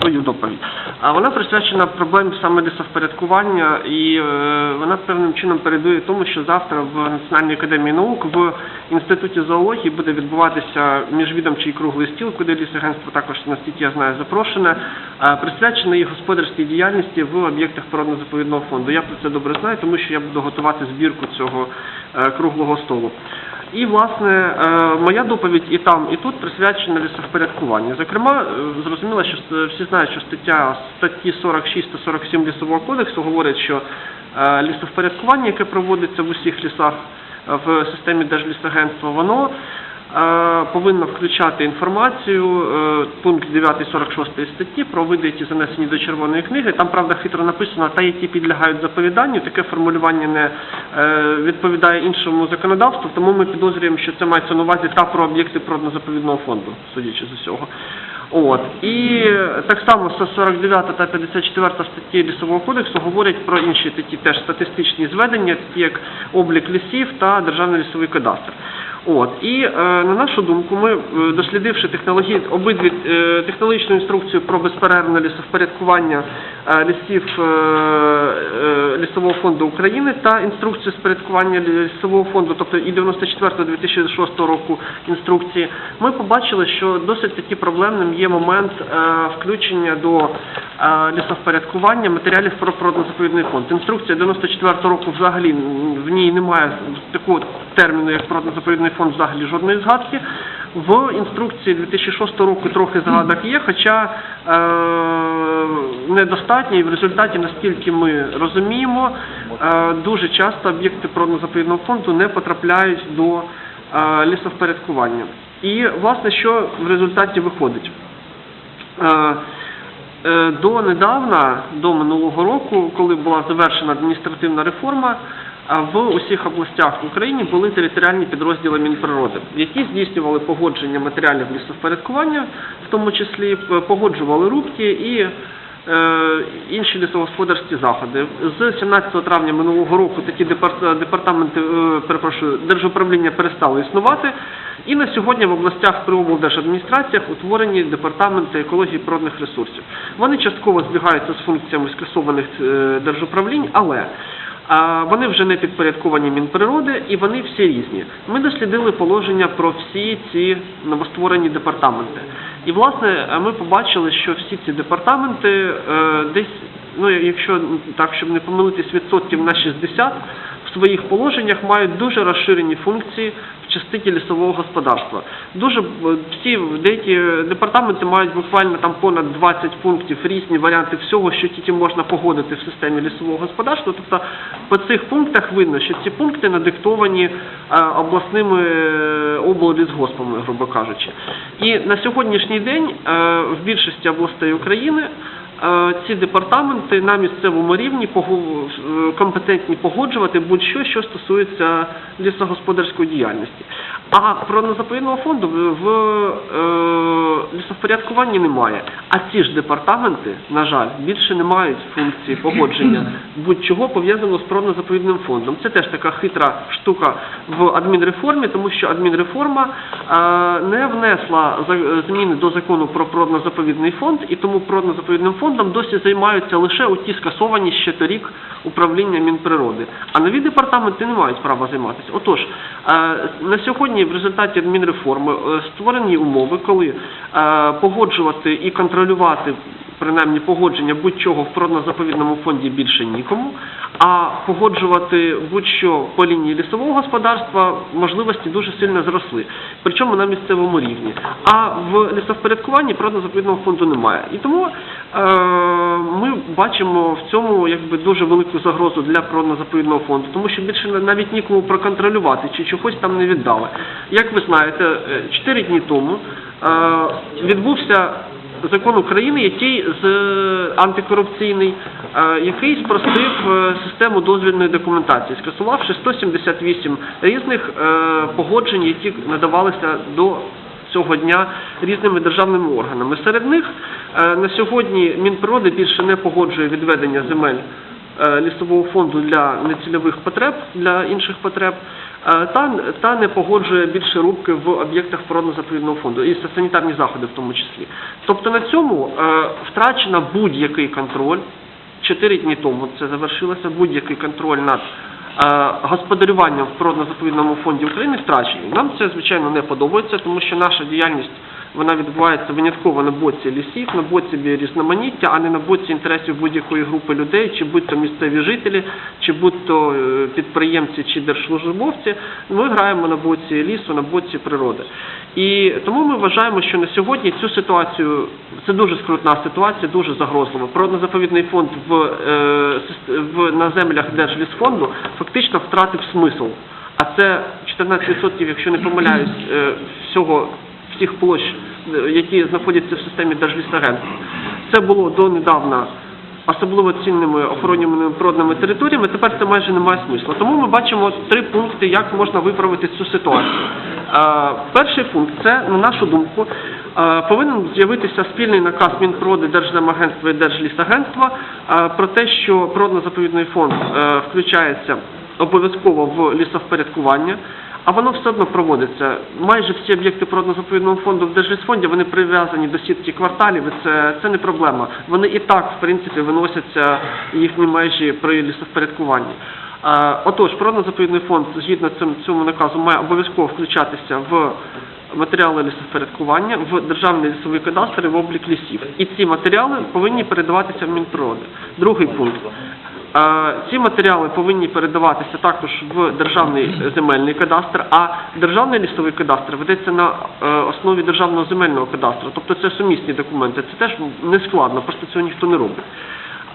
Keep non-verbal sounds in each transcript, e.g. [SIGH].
свою доповідь. А вона присвячена проблемі саме лісовпорядкування, і е, вона певним чином передує тому, що завтра в Національній академії наук в інституті зоології буде відбуватися міжвідомчий круглий стіл, куди лісагентство також наскільки я знаю запрошене, присвячений господарській діяльності в об'єктах природно-заповідного фонду. Я про це добре знаю, тому що я буду готувати збірку цього е, круглого столу. І, власне, е, моя доповідь і там, і тут присвячена лісовпорядкуванню. Зокрема, е, зрозуміло, що ст- всі знають, що стаття статті 46 та 47 лісового кодексу говорить, що е, лісовпорядкування, яке проводиться в усіх лісах е, в системі Держлісагентства, воно повинно включати інформацію, е, пункт 9 46 статті про види, які занесені до червоної книги. Там, правда, хитро написано, та, які підлягають заповіданню. Таке формулювання не е, відповідає іншому законодавству, тому ми підозрюємо, що це мається на увазі та про об'єкти природно-заповідного фонду, судячи з усього. От. І так само 149 та 54 статті Лісового кодексу говорять про інші такі теж статистичні зведення, такі як облік лісів та державний лісовий кадастр. От і е, на нашу думку, ми, е, дослідивши технології, обидві е, технологічну інструкцію про безперервне лісовпорядкування лісів е, е, лісового фонду України та інструкцію з порядкування лісового фонду, тобто і 94-2006 року інструкції, ми побачили, що досить таки проблемним є момент е, включення до е, лісовпорядкування матеріалів про природно-заповідний фонд. Інструкція 94 року взагалі в ній немає такого терміну, як природно-заповідний фонд, взагалі жодної згадки. В інструкції 2006 року трохи згадок є, хоча е, недостатньо, і в результаті, наскільки ми розуміємо, е, дуже часто об'єкти природно-заповідного фонду не потрапляють до е, лісовпорядкування. І, власне, що в результаті виходить? Е, е, До минулого року, коли була завершена адміністративна реформа, в усіх областях в Україні були територіальні підрозділи Мінприроди, які здійснювали погодження матеріалів лісовпорядкування, в тому числі погоджували рубки і е, інші лісогосподарські заходи. З 17 травня минулого року такі департаменти, е, перепрошую, держуправління перестали існувати. І на сьогодні в областях при облдержадміністраціях утворені департаменти екології природних ресурсів. Вони частково збігаються з функціями скасованих е, держуправлінь, але вони вже не підпорядковані Мінприроди і вони всі різні. Ми дослідили положення про всі ці новостворені департаменти. І, власне, ми побачили, що всі ці департаменти е, десь, ну, якщо так, щоб не помилитись, відсотків на 60 в своїх положеннях мають дуже розширені функції частині лісового господарства. Дуже е, всі деякі департаменти мають буквально там понад 20 пунктів, різні варіанти всього, що тільки можна погодити в системі лісового господарства. Тобто по цих пунктах видно, що ці пункти надиктовані е, обласними е, грубо кажучи. І на сьогоднішній день в більшості областей України ці департаменти на місцевому рівні е, компетентні погоджувати будь-що, що стосується лісогосподарської діяльності. А природно-заповідного фонду в, в е, лісовпорядкуванні немає. А ці ж департаменти, на жаль, більше не мають функції погодження [CLEARS THROAT] будь-чого пов'язаного з природно-заповідним фондом. Це теж така хитра штука в адмінреформі, тому що адмінреформа е, не внесла зміни до закону про природно-заповідний фонд, і тому природно-заповідним фондом досі займаються лише оті скасовані ще торік управління Мінприроди. А нові департаменти не мають права займатися. Отож, е, на сьогодні в результаті адмінреформи е, створені умови, коли е, погоджувати і контролювати принаймні погодження будь-чого в природно-заповідному фонді більше нікому, а погоджувати будь-що по лінії лісового господарства можливості дуже сильно зросли, причому на місцевому рівні. А в лісовпорядкуванні природно-заповідного фонду немає. І тому е, ми бачимо в цьому якби дуже велику загрозу для природно-заповідного фонду, тому що більше навіть нікому проконтролювати, чи чогось там не віддали. Як ви знаєте, е, чотири дні тому е, відбувся закон України, який з антикорупційний, е, який спростив е, систему дозвільної документації, скасувавши 178 різних е, погоджень, які надавалися до цього дня різними державними органами. Серед них е, на сьогодні Мінприроди більше не погоджує відведення земель е, лісового фонду для нецільових потреб, для інших потреб. Е, та, та не погоджує більше рубки в об'єктах природно-заповідного фонду і санітарні заходи в тому числі. Тобто на цьому е, втрачено будь-який контроль. Чотири дні тому це завершилося будь-який контроль над е, господарюванням в природно-заповідному фонді України втрачений. Нам це звичайно не подобається, тому що наша діяльність вона відбувається винятково на боці лісів, на боці біорізноманіття, а не на боці інтересів будь-якої групи людей, чи будь то місцеві жителі, чи будь то е, підприємці чи держслужбовці. Ми граємо на боці лісу, на боці природи. І тому ми вважаємо, що на сьогодні цю ситуацію це дуже скрутна ситуація, дуже загрозлива. Природно-заповідний фонд в, е, в на землях Держлісфонду фактично втратив смисл. А це 14%, якщо не помиляюсь, е, всього всіх площ, які знаходяться в системі Держлісагентства. Це було донедавна особливо цінними охоронюваними природними територіями, тепер це майже не має смисла. Тому ми бачимо три пункти, як можна виправити цю ситуацію. Е, Перший пункт це, на нашу думку, е, повинен з'явитися спільний наказ Мінприроди, Держземагентства і Держлісагентства е, про те, що природно-заповідний фонд включається обов'язково в лісовпорядкування, а воно все одно проводиться. Майже всі об'єкти природно-заповідного фонду в Держлісфонді вони прив'язані до сітки кварталів, і це, це не проблема. Вони і так, в принципі, виносяться їхні межі при лісовпорядкуванні. Отож, природно-заповідний фонд згідно цим цьому наказу має обов'язково включатися в матеріали лісовпорядкування, в державний лісовий кадастр і в облік лісів. І ці матеріали повинні передаватися в Мінприроди. Другий пункт. Ці матеріали повинні передаватися також в державний земельний кадастр, а державний лісовий кадастр ведеться на е, основі державного земельного кадастру. Тобто це сумісні документи. Це теж не складно, просто цього ніхто не робить.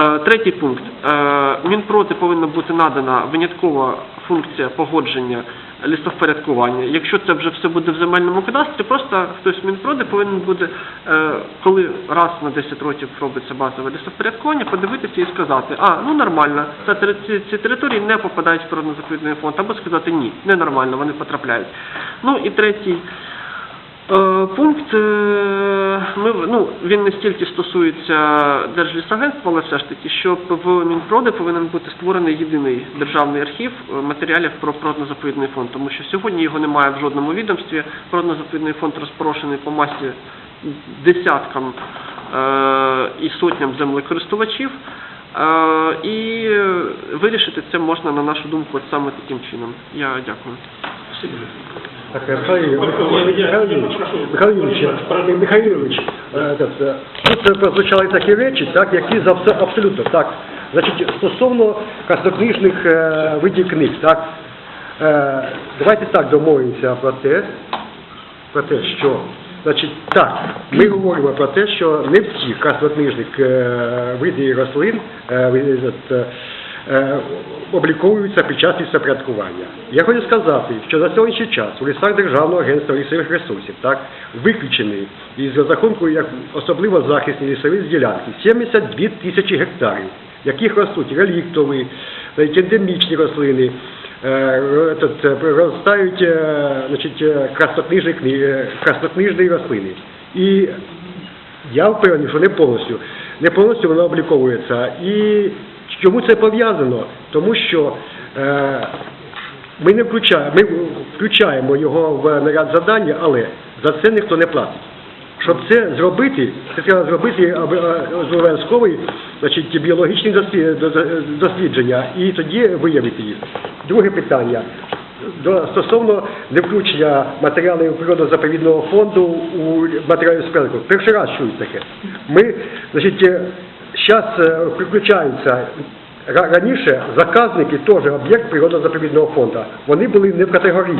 Е, Третій пункт. Е, Мінпроти повинна бути надана виняткова функція погодження лісовпорядкування. Якщо це вже все буде в земельному кадастрі, просто хтось Мінпроди повинен буде, е, коли раз на 10 років робиться базове лісовпорядкування, подивитися і сказати, а, ну нормально, ці, території не попадають в природно-заповідний фонд, або сказати ні, ненормально, вони потрапляють. Ну і третій Пункт, е, ми, ну, він не стільки стосується Держлісагентства, але все ж таки, що в Мінпроди повинен бути створений єдиний державний архів е, матеріалів про природно-заповідний фонд, тому що сьогодні його немає в жодному відомстві. Природно-заповідний фонд розпорошений по масі десяткам е, і сотням землекористувачів. Е, І вирішити це можна, на нашу думку, саме таким чином. Я дякую. Так, Михаил Михайло Юрійович, Михайло Юрійович, е, этот, е, тут прозвучали такі речі, так, які абсолютно так. Значить, стосовно краснокнижних видів книг, так, давайте так домовимося про те, про те, що значить, так, ми говоримо про те, що не всі краснокнижних види рослин обліковуються під час лісопорядкування. Я хочу сказати, що на сьогоднішній час у лісах Державного агентства лісових ресурсів так, виключені із розрахунку як особливо захисні лісові ділянки 72 тисячі гектарів, яких ростуть реліктові, навіть ендемічні рослини, е, е, проростають е, значить, е, е, краснокнижні рослини. І я впевнений, що не повністю. Не повністю воно обліковується. І чому це пов'язано? Тому що е, ми не включаємо, ми включаємо його в наряд завдання, але за це ніхто не платить. Щоб це зробити, це треба зробити аби- обов'язково значить, біологічні дослідження і тоді виявити їх. Друге питання. Стосовно невключення матеріалів природно-заповідного фонду у матеріалів спелку. Перший раз чую таке. Ми, значить, зараз приключаються Раніше заказники теж об'єкт природно-заповідного фонду. Вони були не в категорії.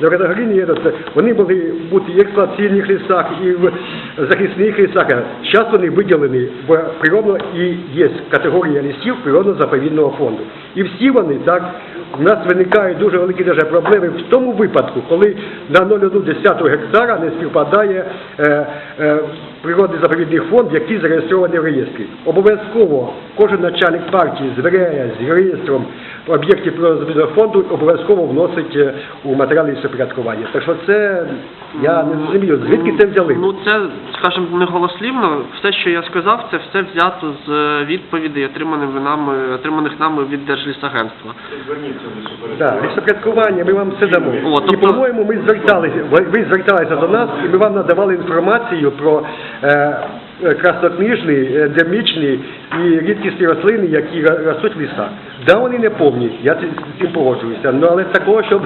Не в категорії вони були бути і в експлуатаційних лісах, і в захисних лісах. Зараз вони виділені в природно і є категорія лісів природно-заповідного фонду. І всі вони так. У нас виникають дуже великі даже проблеми в тому випадку, коли на 0,1 гектара не співпадає е, е, природний заповідний фонд, який зареєстрований в реєстрі. Обов'язково кожен начальник партії звіряє з реєстром об'єктів природно-заповідного фонду, обов'язково вносить е, у матеріали лісопорядкування. Так що це я не зрозумію, звідки це взяли? Ну це, скажімо, не голослівно. Все, що я сказав, це все взято з е, відповідей, отриманих нами, отриманих нами від Держлісагентства. Так, лісопорядкування, ми вам все дамо. О, І, тобто- по-моєму, ми зверталися, ви зверталися до нас, і ми вам надавали інформацію про е, е, краснокнижні, ендемічні і рідкісні рослини, які ростуть в лісах. Да, вони не повні, я з цим погоджуюся, ну, але такого, щоб...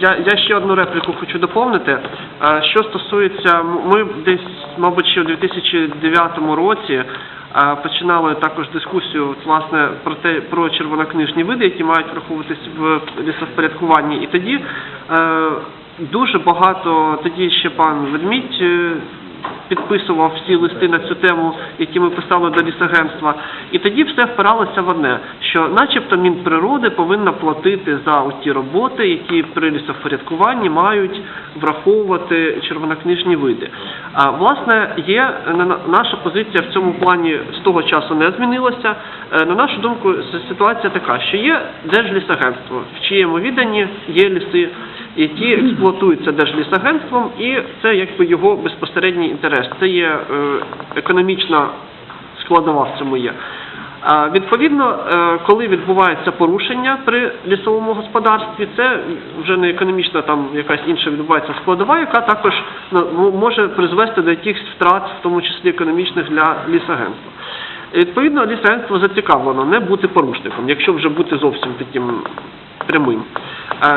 Я, я ще одну репліку хочу доповнити. Е, Що стосується, ми десь, мабуть, ще у 2009 році е, починали також дискусію власне про те про червонокнижні види, які мають враховуватись в лісовпорядкуванні. І тоді е, дуже багато, тоді ще пан Ведмідь. е, підписував всі листи на цю тему, які ми писали до лісагентства. І тоді все впиралося в одне, що начебто Мінприроди повинна платити за ті роботи, які при лісовпорядкуванні мають враховувати червонокнижні види. А власне є на- на- наша позиція в цьому плані з того часу не змінилася. Е, На нашу думку, ситуація така, що є Держлісагентство, в чиєму відданні є ліси які експлуатуються Держлісагентством, і це якби його безпосередній інтерес. Це є е, економічна складова в цьому є. Відповідно, е, коли відбувається порушення при лісовому господарстві, це вже не економічна там якась інша відбувається складова, яка також ну, може призвести до якихось втрат, в тому числі економічних для лісагентства. Відповідно, лісагентство зацікавлено не бути порушником, якщо вже бути зовсім таким прямим.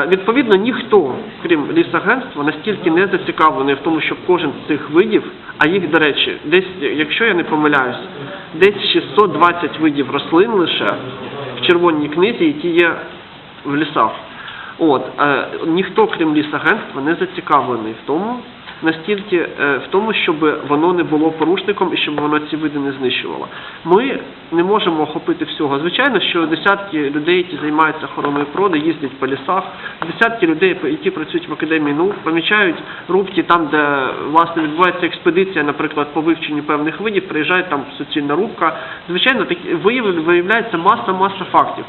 Відповідно, ніхто, крім лісагентства, настільки не зацікавлений в тому, щоб кожен з цих видів, а їх, до речі, десь, якщо я не помиляюсь, десь 620 видів рослин лише в червоній книзі, які є в лісах. От, е, ніхто, крім лісагентства, не зацікавлений в тому, настільки е, в тому, щоб воно не було порушником і щоб воно ці види не знищувало. Ми не можемо охопити всього. Звичайно, що десятки людей, які займаються охороною природи, їздять по лісах, десятки людей, які працюють в академії наук, помічають рубки там, де власне відбувається експедиція, наприклад, по вивченню певних видів, приїжджає там суцільна рубка. Звичайно, такі виявляється маса маса фактів.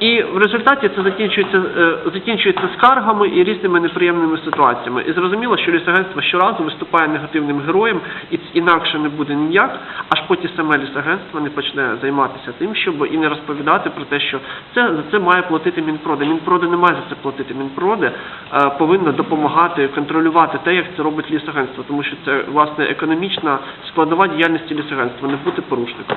І в результаті це закінчується, е, закінчується скаргами і різними неприємними ситуаціями. І зрозуміло, що лісагентство щоразу виступає негативним героєм, і інакше не буде ніяк, аж потім саме лісагентство не почне займатися тим, щоб і не розповідати про те, що це за це має платити Мінпроди. Мінпроди не має за це платити. Мінпроди е, повинно допомагати контролювати те, як це робить лісагентство, тому що це власне економічна складова діяльності лісагентства, не бути порушником.